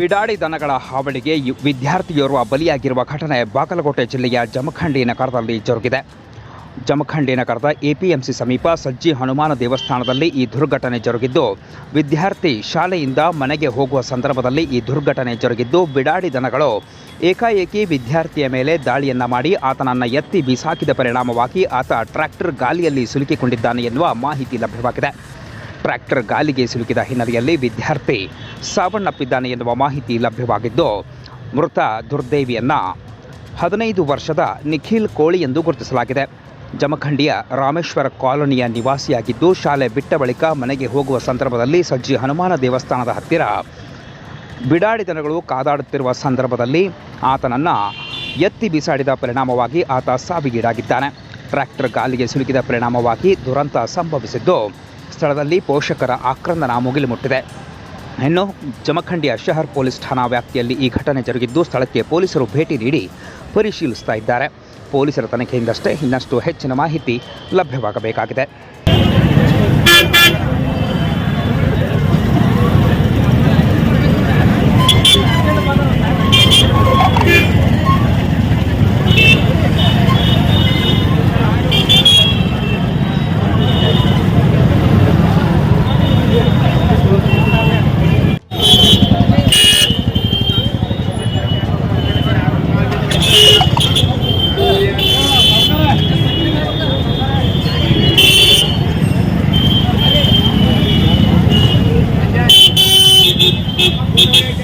ಬಿಡಾಡಿ ದನಗಳ ಹಾವಳಿಗೆ ವಿದ್ಯಾರ್ಥಿಯೋರ್ವ ಬಲಿಯಾಗಿರುವ ಘಟನೆ ಬಾಗಲಕೋಟೆ ಜಿಲ್ಲೆಯ ಜಮಖಂಡಿ ನಗರದಲ್ಲಿ ಜರುಗಿದೆ. ಜಮಖಂಡಿ ನಗರದ ಎಪಿಎಂಸಿ ಸಮೀಪ ಸಜ್ಜಿ ಹನುಮಾನ ದೇವಸ್ಥಾನದಲ್ಲಿ ಈ ದುರ್ಘಟನೆ ಜರುಗಿದ್ದು, ವಿದ್ಯಾರ್ಥಿ ಶಾಲೆಯಿಂದ ಮನೆಗೆ ಹೋಗುವ ಸಂದರ್ಭದಲ್ಲಿ ಈ ದುರ್ಘಟನೆ ಜರುಗಿದ್ದು, ಬಿಡಾಡಿ ದನಗಳು ಏಕಾಏಕಿ ವಿದ್ಯಾರ್ಥಿಯ ಮೇಲೆ ದಾಳಿಯನ್ನ ಮಾಡಿ ಆತನನ್ನು ಎತ್ತಿ ಬೀಸಾಕಿದ ಪರಿಣಾಮವಾಗಿ ಆತ ಟ್ರ್ಯಾಕ್ಟರ್ ಗಾಲಿಯಲ್ಲಿ ಸಿಲುಕಿಕೊಂಡಿದ್ದಾನೆ ಎನ್ನುವ ಮಾಹಿತಿ ಲಭ್ಯವಾಗಿದೆ. ಟ್ರ್ಯಾಕ್ಟರ್ ಗಾಲಿಗೆ ಸಿಲುಕಿದ ಹಿನ್ನೆಲೆಯಲ್ಲಿ ವಿದ್ಯಾರ್ಥಿ ಸಾವನ್ನಪ್ಪಿದ್ದಾನೆ ಎನ್ನುವ ಮಾಹಿತಿ ಲಭ್ಯವಾಗಿದ್ದು, ಮೃತ ದುರ್ದೇವಿಯನ್ನ ಹದಿನೈದು ವರ್ಷದ ನಿಖಿಲ್ ಕೋಳಿ ಎಂದು ಗುರುತಿಸಲಾಗಿದೆ. ಜಮಖಂಡಿಯ ರಾಮೇಶ್ವರ ಕಾಲೋನಿಯ ನಿವಾಸಿಯಾಗಿದ್ದು, ಶಾಲೆ ಬಿಟ್ಟ ಬಳಿಕ ಮನೆಗೆ ಹೋಗುವ ಸಂದರ್ಭದಲ್ಲಿ ಸಜ್ಜಿ ಹನುಮಾನ ದೇವಸ್ಥಾನದ ಹತ್ತಿರ ಬಿಡಾಡಿ ದನಗಳು ಕಾದಾಡುತ್ತಿರುವ ಸಂದರ್ಭದಲ್ಲಿ ಆತನನ್ನು ಎತ್ತಿ ಬಿಸಾಡಿದ ಪರಿಣಾಮವಾಗಿ ಆತ ಸಾವಿಗೀಡಾಗಿದ್ದಾನೆ. ಟ್ರ್ಯಾಕ್ಟರ್ ಗಾಲಿಗೆ ಸಿಲುಕಿದ ಪರಿಣಾಮವಾಗಿ ದುರಂತ ಸಂಭವಿಸಿದ್ದು ಸ್ಥಳದಲ್ಲಿ ಪೋಷಕರ ಆಕ್ರಂದನ ಮುಗಿಲು ಮುಟ್ಟಿದೆ. ಇನ್ನು ಜಮಖಂಡಿಯ ಶಹರ್ ಪೊಲೀಸ್ ಠಾಣಾ ವ್ಯಾಪ್ತಿಯಲ್ಲಿ ಈ ಘಟನೆ ಜರುಗಿದ್ದು ಸ್ಥಳಕ್ಕೆ ಪೊಲೀಸರು ಭೇಟಿ ನೀಡಿ ಪರಿಶೀಲಿಸ್ತಾ ಇದ್ದಾರೆ. ಪೊಲೀಸರ ತನಿಖೆಯಿಂದಷ್ಟೇ ಇನ್ನಷ್ಟು ಹೆಚ್ಚಿನ ಮಾಹಿತಿ ಲಭ್ಯವಾಗಬೇಕಾಗಿದೆ. Thank you.